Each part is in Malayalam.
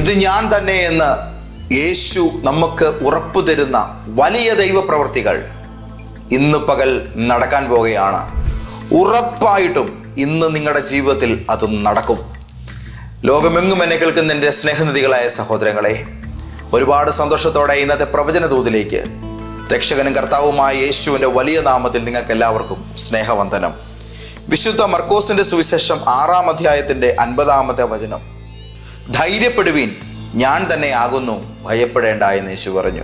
ഇത് ഞാൻ തന്നെ എന്ന് യേശു നമുക്ക് ഉറപ്പു തരുന്ന വലിയ ദൈവപ്രവർത്തികൾ ഇന്ന് പകൽ നടക്കാൻ പോകുകയാണ് ഉറപ്പായിട്ടും ഇന്ന് നിങ്ങളുടെ ജീവിതത്തിൽ അത് നടക്കും. ലോകമെങ്ങും എന്നെ കേൾക്കുന്ന എന്റെ സ്നേഹനിധികളായ സഹോദരങ്ങളെ ഒരുപാട് സന്തോഷത്തോടെ ഇന്നത്തെ പ്രവചന തോതിലേക്ക് രക്ഷകനും കർത്താവുമായ യേശുവിന്റെ വലിയ നാമത്തിൽ നിങ്ങൾക്ക് എല്ലാവർക്കും സ്നേഹവന്ദനം. വിശുദ്ധ മർക്കോസിന്റെ സുവിശേഷം ആറാം അധ്യായത്തിന്റെ അൻപതാമത്തെ വചനം. ധൈര്യപ്പെടുവീൻ. ഞാൻ തന്നെ ആകുന്നു ഭയപ്പെടേണ്ട എന്ന് യേശു പറഞ്ഞു.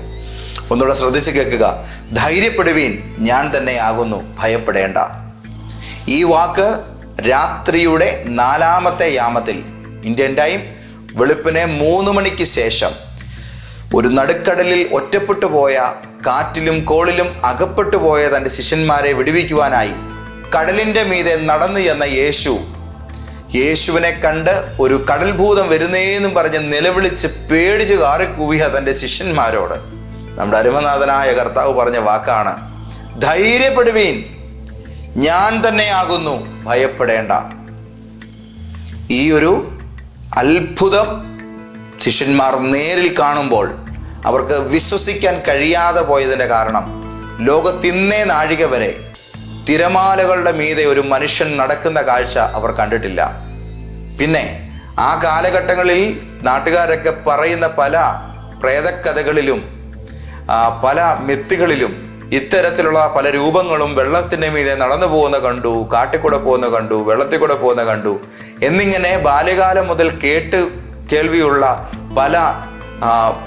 ഒന്നുകൂടെ ശ്രദ്ധിച്ച് കേൾക്കുക. ധൈര്യപ്പെടുവീൻ ഞാൻ തന്നെ ആകുന്നു ഭയപ്പെടേണ്ട. ഈ വാക്ക് രാത്രിയുടെ നാലാമത്തെ യാമത്തിൽ ഇന്ത്യൻ ടൈം വെളുപ്പിനെ മൂന്ന് മണിക്ക് ശേഷം ഒരു നടുക്കടലിൽ ഒറ്റപ്പെട്ടു പോയ കാറ്റിലും കോളിലും അകപ്പെട്ടു പോയ തന്റെ ശിഷ്യന്മാരെ വിടുവിക്കുവാനായി കടലിന്റെ മീതെ നടന്നു എന്ന യേശു യേശുവിനെ കണ്ട് ഒരു കടൽഭൂതം വരുന്നേന്നും പറഞ്ഞ് നിലവിളിച്ച് പേടിച്ച് കാറിക്കൂവിയ തന്റെ ശിഷ്യന്മാരോട്. നമ്മുടെ അരുമനാഥനായ കർത്താവ് പറഞ്ഞ വാക്കാണ് ധൈര്യപ്പെടുവീൻ. ഞാൻ തന്നെയാകുന്നു. ഭയപ്പെടേണ്ട. ഈ ഒരു അത്ഭുതം ശിഷ്യന്മാർ നേരിൽ കാണുമ്പോൾ അവർക്ക് വിശ്വസിക്കാൻ കഴിയാതെ പോയതിന്റെ കാരണം ലോകത്തിന്നേ നാഴിക വരെ തിരമാലകളുടെ മീതെ ഒരു മനുഷ്യൻ നടക്കുന്ന കാഴ്ച അവർ കണ്ടിട്ടില്ല. പിന്നെ ആ കാലഘട്ടങ്ങളിൽ നാട്ടുകാരൊക്കെ പറയുന്ന പല പ്രേതക്കഥകളിലും പല മിത്തുകളിലും ഇത്തരത്തിലുള്ള പല രൂപങ്ങളും വെള്ളത്തിന്റെ മീതെ നടന്നു പോകുന്ന കണ്ടു കാട്ടിക്കൂടെ പോകുന്ന കണ്ടു വെള്ളത്തിൽ കൂടെ പോകുന്ന കണ്ടു എന്നിങ്ങനെ ബാല്യകാലം മുതൽ കേട്ട് കേൾവിയുള്ള പല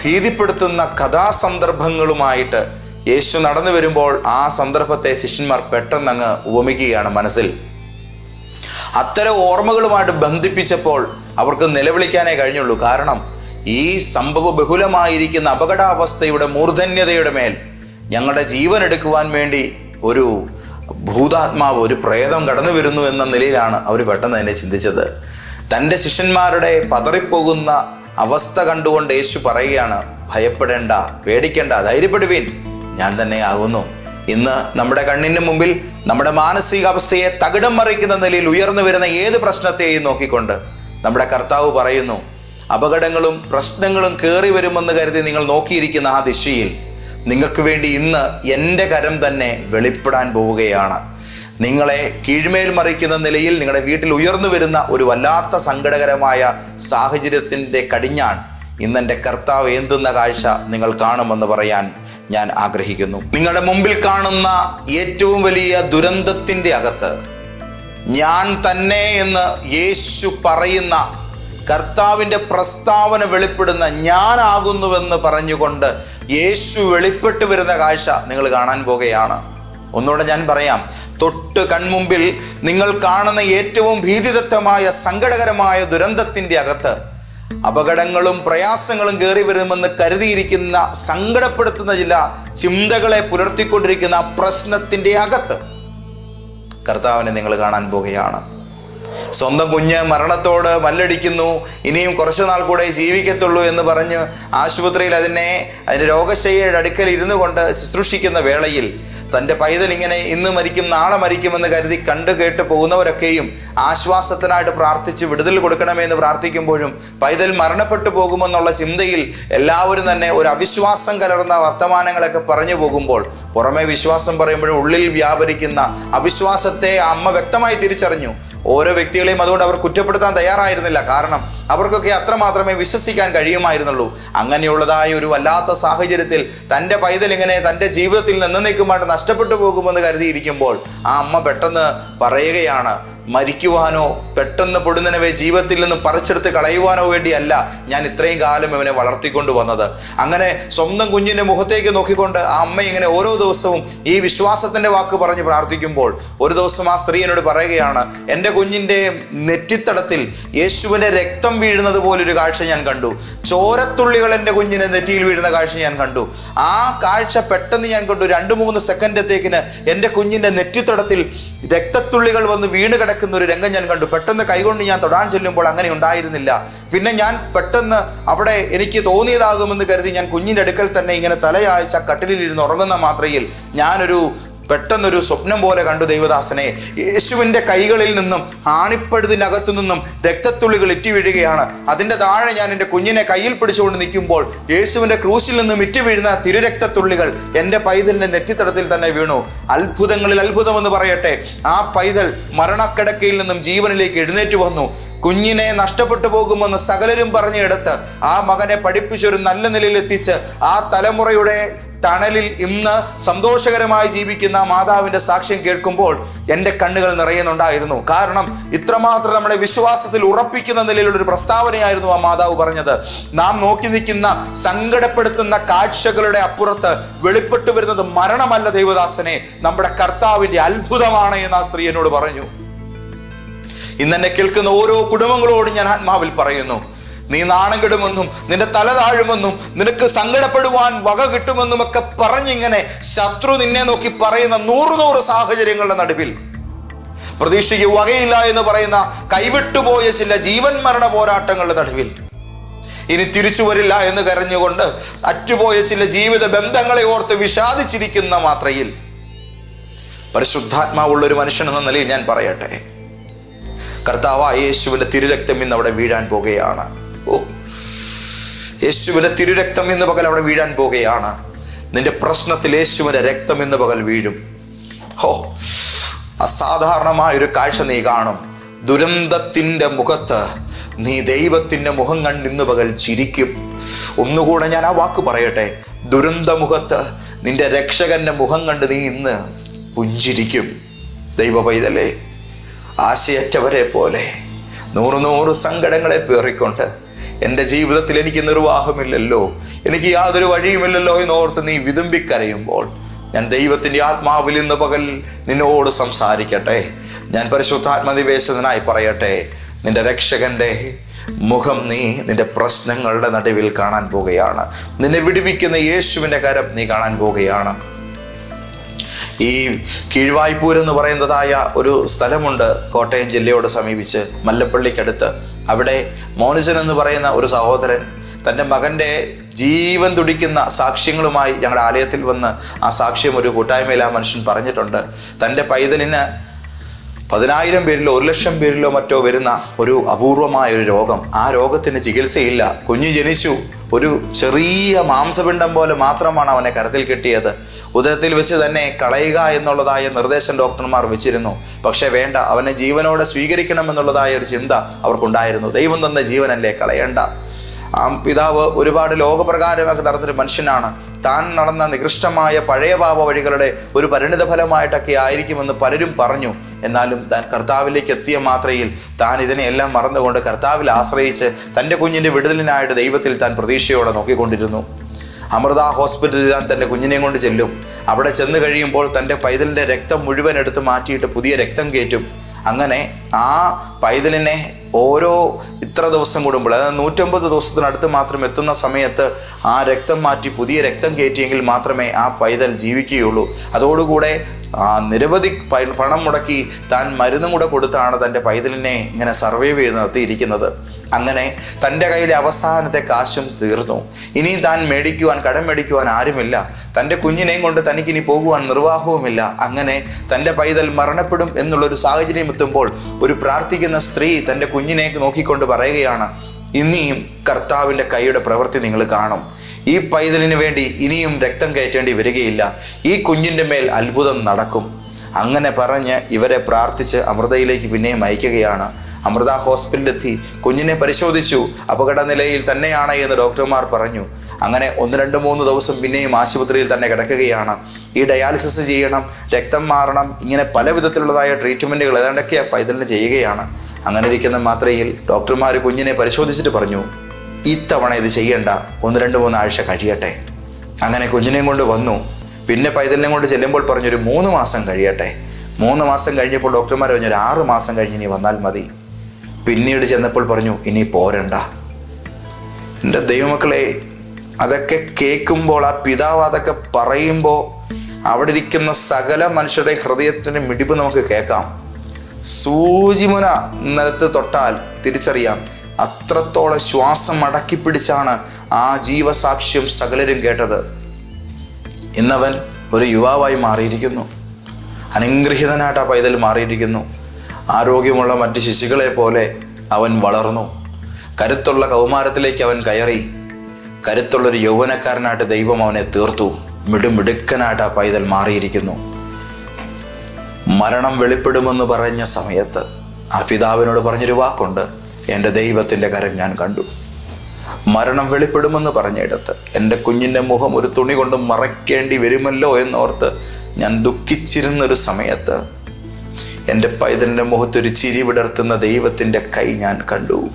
ഭീതിപ്പെടുത്തുന്ന കഥാസന്ദർഭങ്ങളുമായിട്ട് യേശു നടന്നു വരുമ്പോൾ ആ സന്ദർഭത്തെ ശിഷ്യന്മാർ പെട്ടെന്ന് അങ്ങ് ഉപമിക്കുകയാണ് മനസ്സിൽ. അത്തരം ഓർമ്മകളുമായിട്ട് ബന്ധിപ്പിച്ചപ്പോൾ അവർക്ക് നിലവിളിക്കാനേ കഴിഞ്ഞുള്ളൂ. കാരണം ഈ സംഭവ ബഹുലമായിരിക്കുന്ന അപകടാവസ്ഥയുടെ മൂർധന്യതയുടെ മേൽ ഞങ്ങളുടെ ജീവൻ എടുക്കുവാൻ വേണ്ടി ഒരു ഭൂതാത്മാവ് ഒരു പ്രേതം കടന്നു വരുന്നു എന്ന നിലയിലാണ് അവർ പെട്ടെന്ന് തന്നെ ചിന്തിച്ചത്. തന്റെ ശിഷ്യന്മാരുടെ പതറിപ്പോകുന്ന അവസ്ഥ കണ്ടുകൊണ്ട് യേശു പറയുകയാണ് ഭയപ്പെടേണ്ട പേടിക്കേണ്ട ധൈര്യപ്പെടുവീൻ. ഞാൻ തന്നെ ആകുന്നു ഇന്ന് നമ്മുടെ കണ്ണിന് മുമ്പിൽ നമ്മുടെ മാനസികാവസ്ഥയെ തകിടം മറിക്കുന്ന നിലയിൽ ഉയർന്നു വരുന്ന ഏത് പ്രശ്നത്തെയും നോക്കിക്കൊണ്ട് നമ്മുടെ കർത്താവ് പറയുന്നു അപകടങ്ങളും പ്രശ്നങ്ങളും കയറി വരുമെന്ന് കരുതി നിങ്ങൾ നോക്കിയിരിക്കുന്ന ആ ദിശയിൽ നിങ്ങൾക്ക് വേണ്ടി ഇന്ന് എന്റെ കരം തന്നെ വെളിപ്പെടാൻ പോവുകയാണ്. നിങ്ങളെ കീഴ്മേൽ മറിക്കുന്ന നിലയിൽ നിങ്ങളുടെ വീട്ടിൽ ഉയർന്നു വരുന്ന ഒരു വല്ലാത്ത സങ്കടകരമായ സാഹചര്യത്തിന്റെ കടിഞ്ഞാൺ ഇന്ന് എന്റെ കർത്താവ് ഏന്തുന്ന കാഴ്ച നിങ്ങൾ കാണുമെന്ന് പറയാൻ ഞാൻ ആഗ്രഹിക്കുന്നു. നിങ്ങളുടെ മുമ്പിൽ കാണുന്ന ഏറ്റവും വലിയ ദുരന്തത്തിന്റെ അകത്ത് ഞാൻ തന്നെ എന്ന് യേശു പറയുന്ന കർത്താവിന്റെ പ്രസ്താവന വെളിപ്പെടുന്ന ഞാനാകുന്നുവെന്ന് പറഞ്ഞുകൊണ്ട് യേശു വെളിപ്പെട്ട് വരുന്ന കാഴ്ച നിങ്ങൾ കാണാൻ പോകുകയാണ്. ഒന്നുകൂടെ ഞാൻ പറയാം തൊട്ട് കൺമുമ്പിൽ നിങ്ങൾ കാണുന്ന ഏറ്റവും ഭീതിദത്തമായ സങ്കടകരമായ ദുരന്തത്തിന്റെ അകത്ത് അപകടങ്ങളും പ്രയാസങ്ങളും കയറി വരുമെന്ന് കരുതിയിരിക്കുന്ന സങ്കടപ്പെടുത്തുന്ന ചില ചിന്തകളെ പുലർത്തിക്കൊണ്ടിരിക്കുന്ന പ്രശ്നത്തിന്റെ അകത്ത് കർത്താവിനെ നിങ്ങൾ കാണാൻ പോകുകയാണ്. സ്വന്തം കുഞ്ഞ് മരണത്തോട് മല്ലടിക്കുന്നു. ഇനിയും കുറച്ചു നാൾ കൂടെ ജീവിക്കത്തുള്ളൂ എന്ന് പറഞ്ഞ് ആശുപത്രിയിൽ അതിനെ അതിന്റെ രോഗശയ്യയുടെ അടുക്കൽ ഇരുന്നു കൊണ്ട് ശുശ്രൂഷിക്കുന്ന വേളയിൽ തന്റെ പൈതൽ ഇങ്ങനെ ഇന്ന് മരിക്കും നാളെ മരിക്കുമെന്ന് കരുതി കണ്ടു കേട്ട് പോകുന്നവരൊക്കെയും ആശ്വാസത്തിനായിട്ട് പ്രാർത്ഥിച്ച് വിടുതൽ കൊടുക്കണമെന്ന് പ്രാർത്ഥിക്കുമ്പോഴും പൈതൽ മരണപ്പെട്ടു പോകുമെന്നുള്ള ചിന്തയിൽ എല്ലാവരും തന്നെ ഒരു അവിശ്വാസം കലർന്ന വർത്തമാനങ്ങളൊക്കെ പറഞ്ഞു പോകുമ്പോൾ പുറമെ വിശ്വാസം പറയുമ്പോഴും ഉള്ളിൽ വ്യാപരിക്കുന്ന അവിശ്വാസത്തെ അമ്മ വ്യക്തമായി തിരിച്ചറിഞ്ഞു. ഓരോ വ്യക്തികളെയും അതുകൊണ്ട് അവർ കുറ്റപ്പെടുത്താൻ തയ്യാറായിരുന്നില്ല. കാരണം അവർക്കൊക്കെ അത്രമാത്രമേ വിശ്വസിക്കാൻ കഴിയുമായിരുന്നുള്ളൂ. അങ്ങനെയുള്ളതായ ഒരു വല്ലാത്ത സാഹചര്യത്തിൽ തന്റെ പൈതൽ ഇങ്ങനെ തന്റെ ജീവിതത്തിൽ നിന്ന് നീക്കുമായിട്ട് നഷ്ടപ്പെട്ടു പോകുമെന്ന് കരുതിയിരിക്കുമ്പോൾ ആ അമ്മ പെട്ടെന്ന് പറയുകയാണ് മരിക്കുവാനോ പെട്ടെന്ന് പൊടുന്നനവെ ജീവിതത്തിൽ നിന്ന് പറിച്ചെടുത്ത് കളയുവാനോ വേണ്ടിയല്ല ഞാൻ ഇത്രയും കാലം ഇവനെ വളർത്തിക്കൊണ്ട് വന്നത്. അങ്ങനെ സ്വന്തം കുഞ്ഞിന്റെ മുഖത്തേക്ക് നോക്കിക്കൊണ്ട് ആ അമ്മ ഇങ്ങനെ ഓരോ ദിവസവും ഈ വിശ്വാസത്തിന്റെ വാക്ക് പറഞ്ഞ് പ്രാർത്ഥിക്കുമ്പോൾ ഒരു ദിവസം ആ സ്ത്രീ എന്നോട് പറയുകയാണ് എന്റെ കുഞ്ഞിന്റെ നെറ്റിത്തടത്തിൽ യേശുവിന്റെ രക്തം വീഴുന്നത് പോലൊരു കാഴ്ച ഞാൻ കണ്ടു. ചോരത്തുള്ളികൾ എന്റെ കുഞ്ഞിന്റെ നെറ്റിയിൽ വീഴുന്ന കാഴ്ച ഞാൻ കണ്ടു. ആ കാഴ്ച പെട്ടെന്ന് ഞാൻ കണ്ടു. രണ്ട് മൂന്ന് സെക്കൻഡത്തേക്കിന് എന്റെ കുഞ്ഞിന്റെ നെറ്റിത്തടത്തിൽ രക്തത്തുള്ളികൾ വന്ന് വീണ് ഒരു രംഗം ഞാൻ കണ്ടു. പെട്ടെന്ന് കൈകൊണ്ട് ഞാൻ തൊടാൻ ചെല്ലുമ്പോൾ അങ്ങനെ ഉണ്ടായിരുന്നില്ല. പിന്നെ ഞാൻ പെട്ടെന്ന് അവിടെ എനിക്ക് തോന്നിയതാകുമെന്ന് കരുതി ഞാൻ കുഞ്ഞിന്റെ അടുക്കൽ തന്നെ ഇങ്ങനെ തലയാഴ്ച കട്ടിലിൽ ഇരുന്ന് ഉറങ്ങുന്ന മാത്രയിൽ ഞാനൊരു പെട്ടെന്നൊരു സ്വപ്നം പോലെ കണ്ടു ദൈവദാസനെ. യേശുവിന്റെ കൈകളിൽ നിന്നും ആണിപ്പഴുതിനകത്തു നിന്നും രക്തത്തുള്ളികൾ ഇറ്റി വീഴുകയാണ്. അതിന്റെ താഴെ ഞാൻ എന്റെ കുഞ്ഞിനെ കയ്യിൽ പിടിച്ചുകൊണ്ട് നിൽക്കുമ്പോൾ യേശുവിന്റെ ക്രൂശിൽ നിന്നും ഇറ്റി വീഴുന്ന തിരുരക്തത്തുള്ളികൾ എന്റെ പൈതലിന്റെ നെറ്റിത്തടത്തിൽ തന്നെ വീണു. അത്ഭുതങ്ങളിൽ അത്ഭുതമെന്ന് പറയട്ടെ. ആ പൈതൽ മരണക്കിടക്കയിൽ നിന്നും ജീവനിലേക്ക് എഴുന്നേറ്റ് വന്നു. കുഞ്ഞിനെ നഷ്ടപ്പെട്ടു പോകുമെന്ന് സകലരും പറഞ്ഞെടുത്ത് ആ മകനെ പഠിപ്പിച്ചൊരു നല്ല നിലയിൽ എത്തിച്ച് ആ തലമുറയുടെ തണലിൽ ഇന്ന് സന്തോഷകരമായി ജീവിക്കുന്ന മാതാവിന്റെ സാക്ഷ്യം കേൾക്കുമ്പോൾ എന്റെ കണ്ണുകൾ നിറയുന്നുണ്ടായിരുന്നു. കാരണം ഇത്രമാത്രം നമ്മുടെ വിശ്വാസത്തിൽ ഉറപ്പിക്കുന്ന നിലയിലുള്ള ഒരു പ്രസ്താവനയായിരുന്നു ആ മാതാവ് പറഞ്ഞത്. നാം നോക്കി നിൽക്കുന്ന സങ്കടപ്പെടുത്തുന്ന കാഴ്ചകളുടെ അപ്പുറത്ത് വെളിപ്പെട്ടു വരുന്നത് മരണമല്ല ദൈവദാസനെ. നമ്മുടെ കർത്താവിന്റെ അത്ഭുതമാണ് എന്ന് ആ സ്ത്രീ എന്നോട് പറഞ്ഞു. ഇന്ന് എന്നെ കേൾക്കുന്ന ഓരോ കുടുംബങ്ങളോടും ഞാൻ ആത്മാവിൽ പറയുന്നു. നീ നാണം കെടുമെന്നും നിന്റെ തല താഴുമെന്നും നിനക്ക് സങ്കടപ്പെടുവാൻ വക കിട്ടുമെന്നും ഒക്കെ പറഞ്ഞിങ്ങനെ ശത്രു നിന്നെ നോക്കി പറയുന്ന നൂറ് നൂറ് സാഹചര്യങ്ങളുടെ നടുവിൽ. പ്രതീക്ഷയ്ക്ക് വകയില്ല എന്ന് പറയുന്ന കൈവിട്ടുപോയ ചില ജീവൻ മരണ പോരാട്ടങ്ങളുടെ നടുവിൽ. ഇനി തിരിച്ചു വരില്ല എന്ന് കരഞ്ഞുകൊണ്ട് അറ്റുപോയ ചില ജീവിത ബന്ധങ്ങളെ ഓർത്ത് വിഷാദിച്ചിരിക്കുന്ന മാത്രയിൽ പരിശുദ്ധാത്മാവുള്ള ഒരു മനുഷ്യൻ എന്ന നിലയിൽ ഞാൻ പറയട്ടെ. കർത്താവായ യേശുവിന്റെ തിരുരക്തം ഇന്ന് അവിടെ വീഴാൻ പോകുകയാണ്. ഓ യേശുവിന്റെ തിരുരക്തം ഇന്ന് പകൽ അവിടെ വീഴാൻ പോകുകയാണ് നിന്റെ പ്രശ്നത്തിൽ യേശുവിന്റെ രക്തം ഇന്ന് പകൽ വീഴും. ഹോ അസാധാരണമായ ഒരു കാഴ്ച നീ കാണും. ദുരന്തത്തിന്റെ മുഖത്ത് നീ ദൈവത്തിന്റെ മുഖം കണ്ട് ഇന്ന് പകൽ ചിരിക്കും. ഒന്നുകൂടെ ഞാൻ ആ വാക്ക് പറയട്ടെ. ദുരന്ത മുഖത്ത് നിന്റെ രക്ഷകന്റെ മുഖം കണ്ട് നീ ഇന്ന് പുഞ്ചിരിക്കും. ദൈവ പൈതലേ ആശയറ്റവരെ പോലെ നൂറ് നൂറ് സങ്കടങ്ങളെ പേറിക്കൊണ്ട് എന്റെ ജീവിതത്തിൽ എനിക്ക് നിർവാഹമില്ലല്ലോ എനിക്ക് യാതൊരു വഴിയുമില്ലല്ലോ എന്ന് ഓർത്ത് നീ വിതുമ്പിക്കരയുമ്പോൾ ഞാൻ ദൈവത്തിന്റെ ആത്മാവിൽ ഇന്ന് പകൽ നിന്നോട് സംസാരിക്കട്ടെ. ഞാൻ പരിശുദ്ധാത്മനിവേശനായി പറയട്ടെ. നിന്റെ രക്ഷകന്റെ മുഖം നീ നിന്റെ പ്രശ്നങ്ങളുടെ നടുവിൽ കാണാൻ പോവുകയാണ് നിന്നെ വിടുവിക്കുന്ന യേശുവിന്റെ കരം നീ കാണാൻ പോവുകയാണ് ഈ കീഴ്വായ്പൂർ എന്ന് പറയുന്നതായ ഒരു സ്ഥലമുണ്ട് കോട്ടയം ജില്ലയോട് സമീപിച്ച് മല്ലപ്പള്ളിക്കടുത്ത്. അവിടെ മോനിസൻ എന്ന് പറയുന്ന ഒരു സഹോദരൻ തന്റെ മകന്റെ ജീവൻ തുടിക്കുന്ന സാക്ഷ്യങ്ങളുമായി ഞങ്ങളുടെ ആലയത്തിൽ വന്ന് ആ സാക്ഷ്യം ഒരു കൂട്ടായ്മയിൽ ആ മനുഷ്യൻ പറഞ്ഞിട്ടുണ്ട്. തന്റെ പൈതലിന് പതിനായിരം പേരിലോ ഒരു ലക്ഷം പേരിലോ മറ്റോ വരുന്ന ഒരു അപൂർവമായ ഒരു രോഗം. ആ രോഗത്തിന് ചികിത്സയില്ല. കുഞ്ഞു ജനിച്ചു. ഒരു ചെറിയ മാംസപിണ്ഡം പോലെ മാത്രമാണ് അവനെ കരത്തിൽ കെട്ടിയത്. ഉദരത്തിൽ വെച്ച് തന്നെ കളയുക എന്നുള്ളതായ നിർദ്ദേശം ഡോക്ടർമാർ വെച്ചിരുന്നു. പക്ഷേ വേണ്ട അവനെ ജീവനോടെ സ്വീകരിക്കണം എന്നുള്ളതായ ഒരു ചിന്ത അവർക്കുണ്ടായിരുന്നു. ദൈവം തന്ന ജീവനല്ലേ കളയണ്ട. ആ പിതാവ് ഒരുപാട് ലോകപ്രകാരമൊക്കെ നടന്നൊരു മനുഷ്യനാണ്. താൻ നടന്ന നികൃഷ്ടമായ പഴയ പാപ വഴികളുടെ ഒരു പരിണിത ഫലമായിട്ടൊക്കെ ആയിരിക്കുമെന്ന് പലരും പറഞ്ഞു. എന്നാലും താൻ കർത്താവിലേക്ക് എത്തിയ മാത്രയിൽ താൻ ഇതിനെയെല്ലാം മറന്നുകൊണ്ട് കർത്താവിൽ ആശ്രയിച്ച് തന്റെ കുഞ്ഞിന്റെ വിടുതലിനായിട്ട് ദൈവത്തിൽ താൻ പ്രതീക്ഷയോടെ നോക്കിക്കൊണ്ടിരുന്നു. അമൃത ഹോസ്പിറ്റലിൽ താൻ തന്റെ കുഞ്ഞിനെയും കൊണ്ട് ചെല്ലും. അവിടെ ചെന്ന് കഴിയുമ്പോൾ തന്റെ പൈതലിന്റെ രക്തം മുഴുവൻ എടുത്ത് മാറ്റിയിട്ട് പുതിയ രക്തം കയറ്റും. അങ്ങനെ ആ പൈതലിനെ ഓരോ ഇത്ര ദിവസം കൂടുമ്പോൾ അതായത് നൂറ്റമ്പത് ദിവസത്തിനടുത്ത് മാത്രം എത്തുന്ന സമയത്ത് ആ രക്തം മാറ്റി പുതിയ രക്തം കയറ്റിയെങ്കിൽ മാത്രമേ ആ പൈതൽ ജീവിക്കുകയുള്ളൂ. അതോടുകൂടെ നിരവധി പണം മുടക്കി താൻ മരുന്നും കൂടെ കൊടുത്താണ് തന്റെ പൈതലിനെ ഇങ്ങനെ സർവൈവ് ചെയ്ത് നിർത്തിയിരിക്കുന്നത്. അങ്ങനെ തന്റെ കയ്യിലെ അവസാനത്തെ കാശും തീർന്നു. ഇനി താൻ മേടിക്കുവാൻ കടം മേടിക്കുവാൻ ആരുമില്ല. തന്റെ കുഞ്ഞിനെയും കൊണ്ട് തനിക്കിനി പോകുവാൻ നിർവാഹവുമില്ല. അങ്ങനെ തന്റെ പൈതൽ മരണപ്പെടും എന്നുള്ളൊരു സാഹചര്യം എത്തുമ്പോൾ ഒരു പ്രാർത്ഥിക്കുന്ന സ്ത്രീ തന്റെ കുഞ്ഞിനെ നോക്കിക്കൊണ്ട് പറയുകയാണ് ഇനിയും കർത്താവിന്റെ കൈയുടെ പ്രവൃത്തി നിങ്ങൾ കാണും. ഈ പൈതലിന് വേണ്ടി ഇനിയും രക്തം കയറ്റേണ്ടി വരികയില്ല. ഈ കുഞ്ഞിന്റെ മേൽ അത്ഭുതം നടക്കും. അങ്ങനെ പറഞ്ഞ് ഇവരെ പ്രാർത്ഥിച്ച് അമൃതയിലേക്ക് പിന്നെയും അയക്കുകയാണ്. അമൃത ഹോസ്പിറ്റലിലെത്തി കുഞ്ഞിനെ പരിശോധിച്ചു. അപകട നിലയിൽ തന്നെയാണ് എന്ന് ഡോക്ടർമാർ പറഞ്ഞു. അങ്ങനെ ഒന്ന് രണ്ട് മൂന്ന് ദിവസം പിന്നെയും ആശുപത്രിയിൽ തന്നെ കിടക്കുകയാണ്. ഈ ഡയാലിസിസ് ചെയ്യണം രക്തം മാറണം ഇങ്ങനെ പല വിധത്തിലുള്ളതായ ട്രീറ്റ്മെന്റുകൾ ഏതാണ്ടൊക്കെ ഫൈതലിന് ചെയ്യുകയാണ്. അങ്ങനെ ഇരിക്കുന്ന മാത്രയിൽ ഡോക്ടർമാർ കുഞ്ഞിനെ പരിശോധിച്ചിട്ട് പറഞ്ഞു ഇത്തവണ ഇത് ചെയ്യണ്ട. ഒന്ന് രണ്ട് മൂന്ന് ആഴ്ച കഴിയട്ടെ. അങ്ങനെ കുഞ്ഞിനെയും കൊണ്ട് വന്നു. പിന്നെ പൈതലിനെ കൊണ്ട് ചെല്ലുമ്പോൾ പറഞ്ഞൊരു മൂന്ന് മാസം കഴിയട്ടെ. മൂന്ന് മാസം കഴിഞ്ഞപ്പോൾ ഡോക്ടർമാർ പറഞ്ഞൊരു ആറ് മാസം കഴിഞ്ഞ് ഇനി വന്നാൽ മതി. പിന്നീട് ചെന്നപ്പോൾ പറഞ്ഞു ഇനി പോരണ്ട. എന്റെ ദൈവമക്കളെ അതൊക്കെ കേൾക്കുമ്പോൾ ആ പിതാവ് അതൊക്കെ പറയുമ്പോൾ അവിടെ ഇരിക്കുന്ന സകല മനുഷ്യരുടെ ഹൃദയത്തിന്റെ മിടിപ്പ് നമുക്ക് കേൾക്കാം. സൂചിമുന നിലത്ത് തൊട്ടാൽ തിരിച്ചറിയാം. അത്രത്തോളം ശ്വാസം അടക്കി പിടിച്ചാണ് ആ ജീവസാക്ഷ്യം സകലരും കേട്ടത്. ഇന്നവൻ ഒരു യുവാവായി മാറിയിരിക്കുന്നു. അനുഗ്രഹീതനായിട്ട് ആ പൈതൽ മാറിയിരിക്കുന്നു. ആരോഗ്യമുള്ള മറ്റ് ശിശുക്കളെ പോലെ അവൻ വളർന്നു. കരുത്തുള്ള കൗമാരത്തിലേക്ക് അവൻ കയറി. കരുത്തുള്ളൊരു യൗവനക്കാരനായിട്ട് ദൈവം അവനെ തീർത്തു. മിടുമിടുക്കനായിട്ട് ആ പൈതൽ മാറിയിരിക്കുന്നു. മരണം വെളിപ്പെടുമെന്ന് പറഞ്ഞ സമയത്ത് ആ പിതാവിനോട് പറഞ്ഞൊരു വാക്കുണ്ട്. എന്റെ ദൈവത്തിന്റെ കരം ഞാൻ കണ്ടു. മരണം വെളിപ്പെടുമെന്ന് പറഞ്ഞിടത്ത് എന്റെ കുഞ്ഞിന്റെ മുഖം ഒരു തുണി കൊണ്ട് മറയ്ക്കേണ്ടി വരുമല്ലോ എന്നോർത്ത് ഞാൻ ദുഃഖിച്ചിരുന്നൊരു സമയത്ത് എന്റെ പൈതലിന്റെ മുഖത്തൊരു ചിരി വിടർത്തുന്ന ദൈവത്തിന്റെ കൈ ഞാൻ കണ്ടു.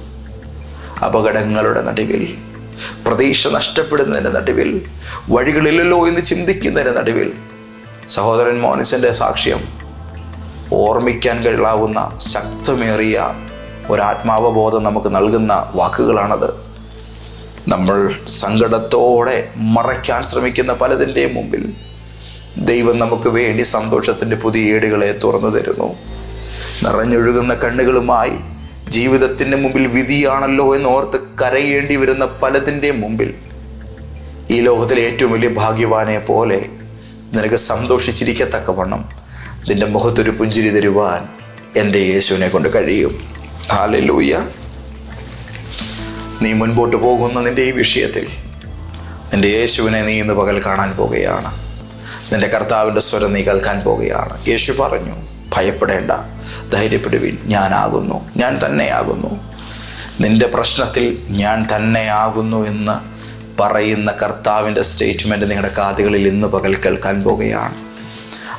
അപകടങ്ങളുടെ നടുവിൽ പ്രതീക്ഷ നഷ്ടപ്പെടുന്നതിന്റെ നടുവിൽ വഴികളില്ലല്ലോ എന്ന് ചിന്തിക്കുന്നതിന്റെ നടുവിൽ സഹോദരൻ മോനിസിന്റെ സാക്ഷ്യം ഓർമ്മിക്കാൻ കഴിയാവുന്ന ശക്തമേറിയ ഒരാത്മാവബോധം നമുക്ക് നൽകുന്ന വാക്കുകളാണത്. നമ്മൾ സങ്കടത്തോടെ മറയ്ക്കാൻ ശ്രമിക്കുന്ന പലതിന്റെയും മുമ്പിൽ ദൈവം നമുക്ക് വേണ്ടി സന്തോഷത്തിന്റെ പുതിയ ഏടുകളെ തുറന്നു തരുന്നു. നിറഞ്ഞൊഴുകുന്ന കണ്ണുകളുമായി ജീവിതത്തിന്റെ മുമ്പിൽ വിധിയാണല്ലോ എന്ന് ഓർത്ത് കരയേണ്ടി വരുന്ന പലതിന്റെ മുമ്പിൽ. ഈ ലോകത്തിലെ ഏറ്റവും വലിയ ഭാഗ്യവാനെ പോലെ നിനക്ക് സന്തോഷിച്ചിരിക്കത്തക്കവണ്ണം നിന്റെ മുഖത്തൊരു പുഞ്ചിരി തരുവാൻ എന്റെ യേശുവിനെ കൊണ്ട് കഴിയും. ഹാലലൂയ നീ മുൻപോട്ട് പോകുന്ന നിന്റെ ഈ വിഷയത്തിൽ നിന്റെ യേശുവിനെ നീ ഇന്ന് പകൽ കാണാൻ പോകുകയാണ്. നിന്റെ കർത്താവിന്റെ സ്വരം നീ കേൾക്കാൻ പോവുകയാണ് യേശു പറഞ്ഞു ഭയപ്പെടേണ്ട. ധൈര്യപ്പെടുവിൻ. ഞാനാകുന്നു. ഞാൻ തന്നെയാകുന്നു. നിന്റെ പ്രശ്നത്തിൽ ഞാൻ തന്നെയാകുന്നു എന്ന് പറയുന്ന കർത്താവിന്റെ സ്റ്റേറ്റ്മെന്റ് നിങ്ങളുടെ കാതുകളിൽ ഇന്ന് പകൽ കേൾക്കാൻ പോവുകയാണ്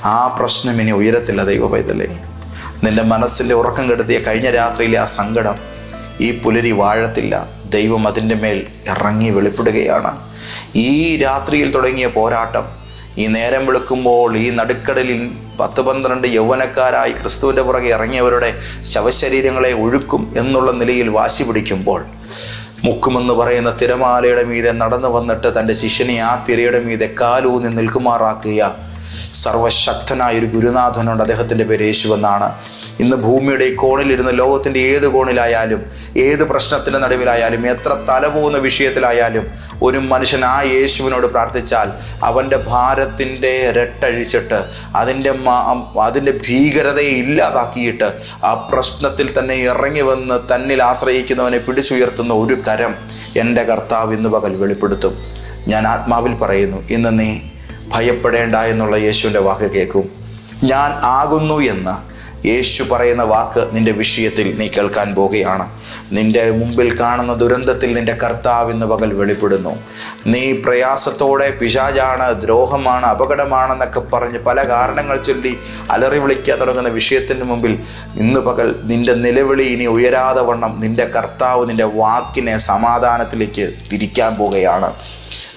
ആ പ്രശ്നം ഇനി ഉയരത്തില്ല ദൈവ പൈതലേ നിന്റെ മനസ്സിന്റെ ഉറക്കം കെടുത്തിയ കഴിഞ്ഞ രാത്രിയിലെ ആ സങ്കടം ഈ പുലരി വാഴത്തില്ല. ദൈവം അതിന്റെ മേൽ ഇറങ്ങി വെളിപ്പെടുകയാണ്. ഈ രാത്രിയിൽ തുടങ്ങിയ പോരാട്ടം ഈ നേരം വെളുക്കുമ്പോൾ ഈ നടുക്കടലിൽ പത്ത് പന്ത്രണ്ട് യൗവനക്കാരായി ക്രിസ്തുവിന്റെ പുറകെ ഇറങ്ങിയവരുടെ ശവശരീരങ്ങളെ ഒഴുക്കും എന്നുള്ള നിലയിൽ വാശി പിടിക്കുമ്പോൾ മുക്കുമെന്ന് പറയുന്ന തിരമാലയുടെ മീതെ നടന്നു വന്നിട്ട് തന്റെ ശിഷ്യനെ ആ തിരയുടെ മീതെ കാലൂന്നി നിൽക്കുമാറാക്കുക. സർവശക്തനായ ഒരു ഗുരുനാഥനുണ്ട്. അദ്ദേഹത്തിന്റെ പേര് യേശു എന്നാണ്. ഇന്ന് ഭൂമിയുടെ കോണിലിരുന്ന് ലോകത്തിന്റെ ഏത് കോണിലായാലും ഏത് പ്രശ്നത്തിന്റെ നടുവിലായാലും എത്ര തലപോകുന്ന വിഷയത്തിലായാലും ഒരു മനുഷ്യൻ ആ യേശുവിനോട് പ്രാർത്ഥിച്ചാൽ അവന്റെ ഭാരത്തിന്റെ രട്ടഴിച്ചിട്ട് അതിന്റെ അതിന്റെ ഭീകരതയെ ഇല്ലാതാക്കിയിട്ട് ആ പ്രശ്നത്തിൽ തന്നെ ഇറങ്ങി വന്ന് തന്നിൽ ആശ്രയിക്കുന്നവനെ പിടിച്ചുയർത്തുന്ന ഒരു കരം എന്റെ കർത്താവ് ഇന്ന് പകൽ വെളിപ്പെടുത്തും. ഞാൻ ആത്മാവിൽ പറയുന്നു ഇന്ന് നീ ഭയപ്പെടേണ്ട എന്നുള്ള യേശുവിന്റെ വാക്ക് കേൾക്കും. ഞാൻ ആകുന്നു എന്ന് യേശു പറയുന്ന വാക്ക് നിന്റെ വിഷയത്തിൽ നീ കേൾക്കാൻ പോകുകയാണ്. നിന്റെ മുമ്പിൽ കാണുന്ന ദുരന്തത്തിൽ നിന്റെ കർത്താവ് ഇന്ന് പകൽ വെളിപ്പെടുന്നു. നീ പ്രയാസത്തോടെ പിശാചാണ് ദ്രോഹമാണ് അപകടമാണെന്നൊക്കെ പറഞ്ഞ് പല കാരണങ്ങൾ ചൊല്ലി അലറി വിളിക്കാൻ തുടങ്ങുന്ന വിഷയത്തിന് മുമ്പിൽ ഇന്ന് പകൽ നിന്റെ നിലവിളി ഇനി ഉയരാതെ വണ്ണം നിന്റെ കർത്താവ് നിന്റെ വാക്കിനെ സമാധാനത്തിലേക്ക് തിരിക്കാൻ പോവുകയാണ്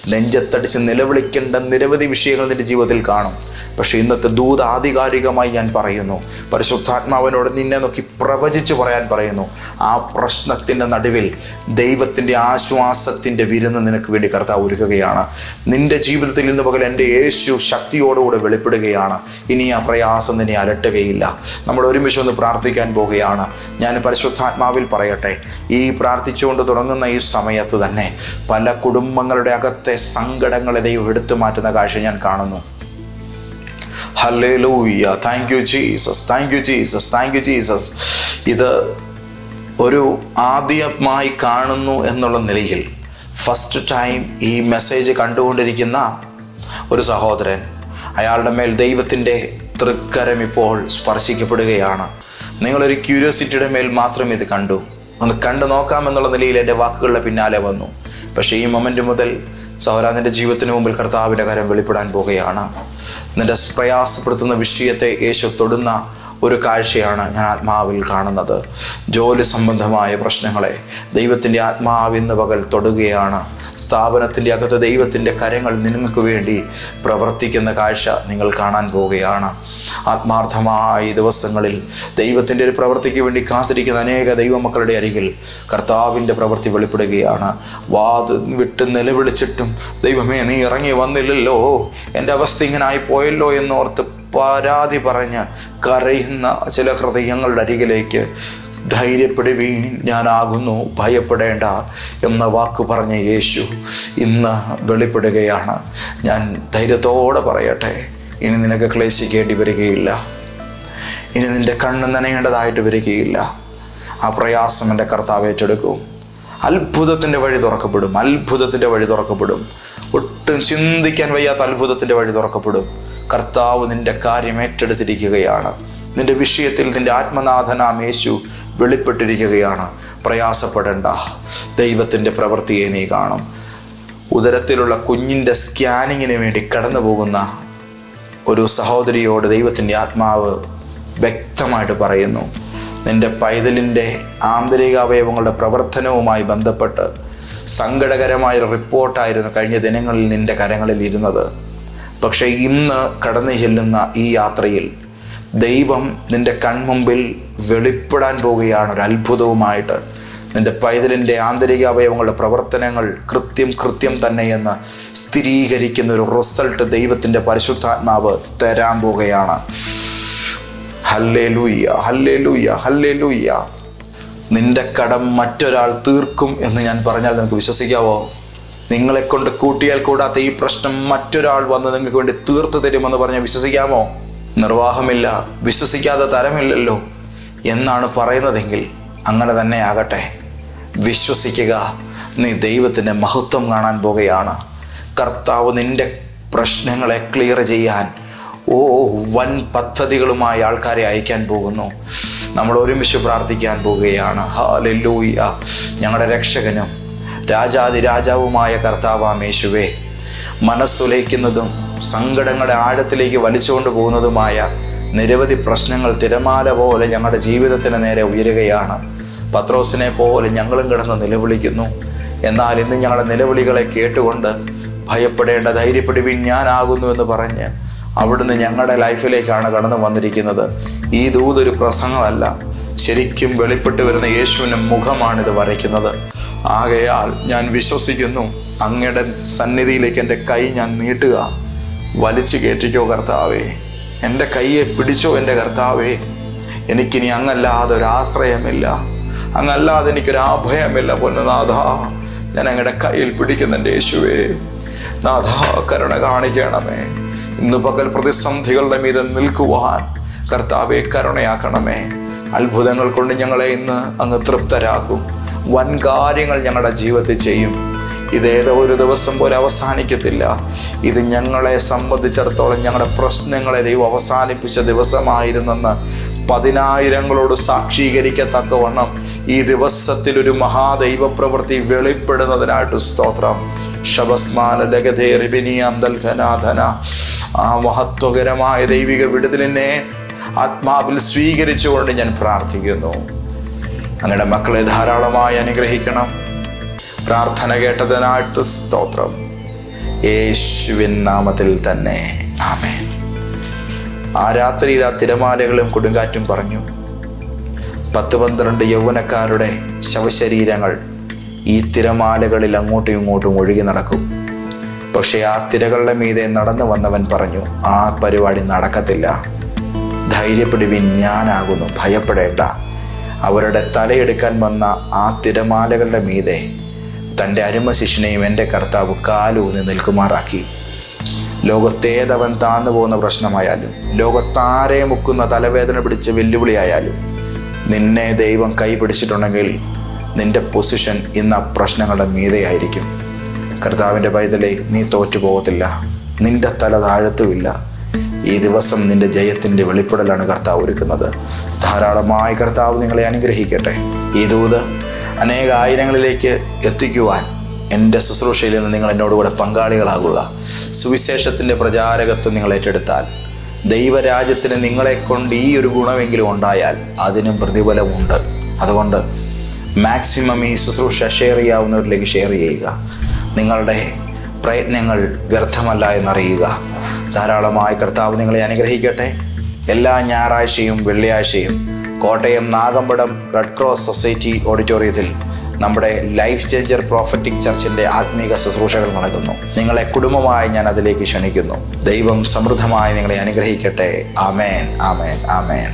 നെഞ്ചത്തടിച്ച് നിലവിളിക്കേണ്ട നിരവധി വിഷയങ്ങൾ നിന്റെ ജീവിതത്തിൽ കാണും. പക്ഷെ ഇന്നത്തെ ദൂത ആധികാരികമായി ഞാൻ പറയുന്നു. പരിശുദ്ധാത്മാവിനോട് നിന്നെ നോക്കി പ്രവചിച്ച് പറയാൻ പറയുന്നു. ആ പ്രശ്നത്തിന്റെ നടുവിൽ ദൈവത്തിന്റെ ആശ്വാസത്തിന്റെ വിരുന്ന് നിനക്ക് വേണ്ടി കർത്താവ് ഒരുക്കുകയാണ്. നിന്റെ ജീവിതത്തിൽ ഇന്ന് പകൽ എന്റെ യേശു ശക്തിയോടുകൂടെ വെളിപ്പെടുകയാണ്. ഇനി ആ പ്രയാസം നിന്നെ അലട്ടുകയില്ല. നമ്മൾ ഒരുമിച്ച് ഒന്ന് പ്രാർത്ഥിക്കാൻ പോവുകയാണ്. ഞാൻ പരിശുദ്ധാത്മാവിൽ പറയട്ടെ ഈ പ്രാർത്ഥിച്ചുകൊണ്ട് തുടങ്ങുന്ന ഈ സമയത്ത് തന്നെ പല കുടുംബങ്ങളുടെ അകത്തെ സങ്കടങ്ങളെ ദൈവം എടുത്തു മാറ്റുന്ന കാഴ്ച ഞാൻ കാണുന്നു. Hallelujah thank you Jesus thank you Jesus thank you Jesus ഇത് ഒരു ആദ്യമായി കാണുന്നു എന്നുള്ള നിലയിൽ ഫസ്റ്റ് ടൈം ഈ മെസ്സേജ് കണ്ടുകൊണ്ടിരിക്കുന്ന ഒരു സഹോദരൻ അയാളുടെ മേൽ ദൈവത്തിന്റെ തൃക്കരം ഇപ്പോൾ സ്പർശിക്കപ്പെടുകയാണ്. നിങ്ങളൊരു ക്യൂരിയോസിറ്റിയുടെ മേൽ മാത്രം ഇത് കണ്ടു. ഒന്ന് കണ്ടു നോക്കാമെന്നുള്ള നിലയിൽ എന്റെ വാക്കുകളുടെ പിന്നാലെ വന്നു. പക്ഷേ ഈ മൊമെന്റ് മുതൽ സൗര നിന്റെ ജീവിതത്തിന് മുമ്പിൽ കർത്താവിന്റെ കരം വെളിപ്പെടാൻ പോകുകയാണ്. നിന്റെ പ്രയാസപ്പെടുത്തുന്ന വിഷയത്തെ യേശു തൊടുന്ന ഒരു കാഴ്ചയാണ് ഞാൻ ആത്മാവിൽ കാണുന്നത്. ജോലി സംബന്ധമായ പ്രശ്നങ്ങളെ ദൈവത്തിന്റെ ആത്മാവിന്ന് പകൽ തൊടുകയാണ്. സ്ഥാപനത്തിന്റെ അകത്ത് ദൈവത്തിന്റെ കരങ്ങൾ നിങ്ങൾക്ക് വേണ്ടി പ്രവർത്തിക്കുന്ന കാഴ്ച നിങ്ങൾ കാണാൻ പോവുകയാണ്. ആത്മാർത്ഥമായ ദിവസങ്ങളിൽ ദൈവത്തിന്റെ ഒരു പ്രവൃത്തിക്ക് വേണ്ടി കാത്തിരിക്കുന്ന അനേക ദൈവമക്കളുടെ അരികിൽ കർത്താവിന്റെ പ്രവൃത്തി വെളിപ്പെടുകയാണ്. വാത് വിട്ട് നിലവിളിച്ചിട്ടും ദൈവമേ നീ ഇറങ്ങി വന്നില്ലല്ലോ. എന്റെ അവസ്ഥ ഇങ്ങനായി പോയല്ലോ എന്നോർത്ത് പരാതി പറഞ്ഞ് കരയുന്ന ചില ഹൃദയങ്ങളുടെ അരികിലേക്ക് ധൈര്യപ്പെടുവീൻ ഞാനാകുന്നു ഭയപ്പെടേണ്ട എന്ന വാക്ക് പറഞ്ഞ യേശു ഇന്ന് വെളിപ്പെടുകയാണ്. ഞാൻ ധൈര്യത്തോടെ പറയട്ടെ ഇനി നിനക്ക് ക്ലേശിക്കേണ്ടി വരികയില്ല. ഇനി നിന്റെ കണ്ണ് നനയേണ്ടതായിട്ട് വരികയില്ല. ആ പ്രയാസം എന്റെ കർത്താവ് ഏറ്റെടുക്കും. അത്ഭുതത്തിന്റെ വഴി തുറക്കപ്പെടും അത്ഭുതത്തിന്റെ വഴി തുറക്കപ്പെടും. ഒട്ടും ചിന്തിക്കാൻ വയ്യാത്ത അത്ഭുതത്തിന്റെ വഴി തുറക്കപ്പെടും. കർത്താവ് നിന്റെ കാര്യം ഏറ്റെടുത്തിരിക്കുകയാണ്. നിന്റെ വിഷയത്തിൽ നിന്റെ ആത്മനാഥനാം യേശു വെളിപ്പെട്ടിരിക്കുകയാണ്. പ്രയാസപ്പെടേണ്ട. ദൈവത്തിന്റെ പ്രവൃത്തിയെ നീ കാണും. ഉദരത്തിലുള്ള കുഞ്ഞിന്റെ സ്കാനിങ്ങിന് വേണ്ടി കടന്നു പോകുന്ന ഒരു സഹോദരിയോട് ദൈവത്തിന്റെ ആത്മാവ് വ്യക്തമായിട്ട് പറയുന്നു. നിന്റെ പൈതലിന്റെ ആന്തരികാവയവങ്ങളുടെ പ്രവർത്തനവുമായി ബന്ധപ്പെട്ട് സങ്കടകരമായ ഒരു റിപ്പോർട്ടായിരുന്നു കഴിഞ്ഞ ദിനങ്ങളിൽ നിന്റെ കരങ്ങളിൽ ഇരുന്നത്. പക്ഷേ ഇന്ന് കടന്നു ചെല്ലുന്ന ഈ യാത്രയിൽ ദൈവം നിന്റെ കൺമുമ്പിൽ വെളിപ്പെടാൻ പോവുകയാണ്. ഒരു അത്ഭുതവുമായിട്ട് നിന്റെ പൈതലിന്റെ ആന്തരിക അവയവങ്ങളുടെ പ്രവർത്തനങ്ങൾ കൃത്യം കൃത്യം തന്നെയെന്ന് സ്ഥിരീകരിക്കുന്ന ഒരു റിസൾട്ട് ദൈവത്തിന്റെ പരിശുദ്ധാത്മാവ് തരാൻ പോവുകയാണ്. ഹല്ലേ ലൂയ്യ ഹല്ലേ ലൂയ്യ ഹല്ലേ ലൂയ്യ നിന്റെ കടം മറ്റൊരാൾ തീർക്കും എന്ന് ഞാൻ പറഞ്ഞാൽ നിനക്ക് വിശ്വസിക്കാവോ? നിങ്ങളെ കൊണ്ട് കൂട്ടിയാൽ കൂടാത്ത ഈ പ്രശ്നം മറ്റൊരാൾ വന്ന് നിങ്ങൾക്ക് വേണ്ടി തീർത്തു തരുമെന്ന് പറഞ്ഞാൽ വിശ്വസിക്കാമോ? നിർവാഹമില്ല. വിശ്വസിക്കാതെ തരമില്ലല്ലോ. എന്നാണ് പറയുന്നതെങ്കിൽ അങ്ങനെ തന്നെ ആകട്ടെ. വിശ്വസിക്കുക. നീ ദൈവത്തിന്റെ മഹത്വം കാണാൻ പോകുകയാണ്. കർത്താവ് നിന്റെ പ്രശ്നങ്ങളെ ക്ലിയർ ചെയ്യാൻ ഓ വൻ പദ്ധതികളുമായി ആൾക്കാരെ അയക്കാൻ പോകുന്നു. നമ്മൾ ഒരുമിച്ച് പ്രാർത്ഥിക്കാൻ പോവുകയാണ് ഹാലൂയ ഞങ്ങളുടെ രക്ഷകനും രാജാതി കർത്താവാമേശുവേ കർത്താവാം യേശുവേ മനസ്സുലയ്ക്കുന്നതും സങ്കടങ്ങളുടെ ആഴത്തിലേക്ക് വലിച്ചുകൊണ്ട് പോകുന്നതുമായ നിരവധി പ്രശ്നങ്ങൾ തിരമാല പോലെ ഞങ്ങളുടെ ജീവിതത്തിന് നേരെ ഉയരുകയാണ്. പത്രോസിനെ പോലെ ഞങ്ങളും കിടന്ന് നിലവിളിക്കുന്നു. എന്നാൽ ഇന്ന് ഞങ്ങളുടെ നിലവിളികളെ കേട്ടുകൊണ്ട് ഭയപ്പെടേണ്ട ധൈര്യപ്പെടുവിൻ ഞാനാകുന്നു എന്ന് പറഞ്ഞ് അവിടുന്ന് ഞങ്ങളുടെ ലൈഫിലേക്കാണ് കടന്നു വന്നിരിക്കുന്നത്. ഈ ദൂതൊരു പ്രസംഗമല്ല. ശരിക്കും വെളിപ്പെട്ട് വരുന്ന യേശുവിന്റെ മുഖമാണിത് വരയ്ക്കുന്നത്. ആകയാൽ ഞാൻ വിശ്വസിക്കുന്നു. അങ്ങയുടെ സന്നിധിയിലേക്ക് എന്റെ കൈ ഞാൻ നീട്ടുക. വലിച്ചു കയറ്റിക്കോ കർത്താവേ. എന്റെ കൈയെ പിടിച്ചോ എന്റെ കർത്താവേ. എനിക്കിനി അങ്ങല്ലാതെ ഒരു ആശ്രയമില്ല. അങ്ങല്ലാതെ എനിക്കൊരു ആഭയമില്ല പൊന്നുനാഥ ഞാൻ അങ്ങയുടെ കയ്യിൽ പിടിക്കുന്നുണ്ട് യേശുവേ. നാഥ കരുണ കാണിക്കണമേ. ഇന്ന് പകൽ പ്രതിസന്ധികളുടെ മീതെ നിൽക്കുവാൻ കർത്താവെ കരുണയാക്കണമേ. അത്ഭുതങ്ങൾ കൊണ്ട് ഞങ്ങളെ ഇന്ന് അങ്ങ് തൃപ്തരാക്കും. വൻ കാര്യങ്ങൾ ഞങ്ങളുടെ ജീവിതത്തിൽ ചെയ്യും. ഇതേതോ ഒരു ദിവസം പോലെ അവസാനിക്കത്തില്ല. ഇത് ഞങ്ങളെ സംബന്ധിച്ചിടത്തോളം ഞങ്ങളുടെ പ്രശ്നങ്ങളെ ദൈവം അവസാനിപ്പിച്ച ദിവസമായിരുന്നെന്ന് പതിനായിരങ്ങളോട് സാക്ഷീകരിക്കത്തക്കവണ്ണം ഈ ദിവസത്തിൽ ഒരു മഹാദൈവ പ്രവൃത്തി വെളിപ്പെടുന്നതിനായിട്ട് സ്തോത്രം. ശബസ്മാന ലഗതേ ലഗധേറിബിനിയാം ദൽഘനാഥന ആ മഹത്വകരമായ ദൈവിക വിടുതലിനെ ആത്മാവിൽ സ്വീകരിച്ചുകൊണ്ട് ഞാൻ പ്രാർത്ഥിക്കുന്നു. അങ്ങയുടെ മക്കളെ ധാരാളമായി അനുഗ്രഹിക്കണം. പ്രാർത്ഥന കേട്ടതിനായിട്ട് സ്തോത്രം. യേശുവിൻ നാമത്തിൽ തന്നെ. ആമേൻ. ആ രാത്രിയിൽ ആ തിരമാലകളും കൊടുങ്കാറ്റും പറഞ്ഞു പത്ത് പന്ത്രണ്ട് യൗവനക്കാരുടെ ശവശരീരങ്ങൾ ഈ തിരമാലകളിൽ അങ്ങോട്ടും ഇങ്ങോട്ടും ഒഴുകി നടക്കും. പക്ഷേ ആ തിരകളുടെ മീതെ നടന്നു വന്നവൻ പറഞ്ഞു ആ പരിപാടി നടക്കത്തില്ല. ധൈര്യപ്പെടുവിൻ ഞാനാകുന്നു. ഭയപ്പെടേണ്ട. അവരുടെ തലയെടുക്കാൻ വന്ന ആ തിരമാലകളുടെ മീതെ തന്റെ അരുമ ശിഷ്യനെയും എന്റെ കർത്താവ് കാലൂന്നി നിൽക്കുമാറാക്കി. ലോകത്തേതവൻ താന്നു പോകുന്ന പ്രശ്നമായാലും ലോകത്താരെ മുക്കുന്ന തലവേദന പിടിച്ച വെല്ലുവിളിയായാലും നിന്നെ ദൈവം കൈ പിടിച്ചിട്ടുണ്ടെങ്കിൽ നിന്റെ പൊസിഷൻ ഇന്ന് ആ പ്രശ്നങ്ങളുടെ മീതെയായിരിക്കും കർത്താവിന്റെ പൈതലെ നീ തോറ്റു പോകത്തില്ല. നിന്റെ തല താഴത്തുമില്ല. ഈ ദിവസം നിന്റെ ജയത്തിന്റെ വെളിപ്പെടലാണ് കർത്താവ് ഒരുക്കുന്നത്. ധാരാളമായി കർത്താവ് നിങ്ങളെ അനുഗ്രഹിക്കട്ടെ. ഈ ദൂത് അനേക ആയിരങ്ങളിലേക്ക് എത്തിക്കുവാൻ എന്റെ ശുശ്രൂഷയിൽ നിന്ന് നിങ്ങൾ എന്നോടുകൂടെ പങ്കാളികളാകുക. സുവിശേഷത്തിന്റെ പ്രചാരകത്വം നിങ്ങൾ ഏറ്റെടുത്താൽ ദൈവരാജ്യത്തിന് നിങ്ങളെ കൊണ്ട് ഈ ഒരു ഗുണമെങ്കിലും ഉണ്ടായാൽ അതിനും പ്രതിഫലമുണ്ട്. അതുകൊണ്ട് മാക്സിമം ഈ ശുശ്രൂഷ ഷെയർ ചെയ്യാവുന്നവരിലേക്ക് ഷെയർ ചെയ്യുക. നിങ്ങളുടെ പ്രയത്നങ്ങൾ വ്യർത്ഥമല്ല എന്നറിയുക. ധാരാളമായി കർത്താവ് നിങ്ങളെ അനുഗ്രഹിക്കട്ടെ. എല്ലാ ഞായറാഴ്ചയും വെള്ളിയാഴ്ചയും Kottayam Nagampadam red cross society ഓഡിറ്റോറിയത്തിൽ നമ്മുടെ ലൈഫ് ചേഞ്ചർ പ്രോഫറ്റിക് ചർച്ചിന്റെ ആത്മീക ശുശ്രൂഷകൾ നടക്കുന്നു. നിങ്ങളെ കുടുംബമായി ഞാൻ അതിലേക്ക് ക്ഷണിക്കുന്നു. ദൈവം സമൃദ്ധമായി നിങ്ങളെ അനുഗ്രഹിക്കട്ടെ. ആമേൻ ആമേൻ ആമേൻ.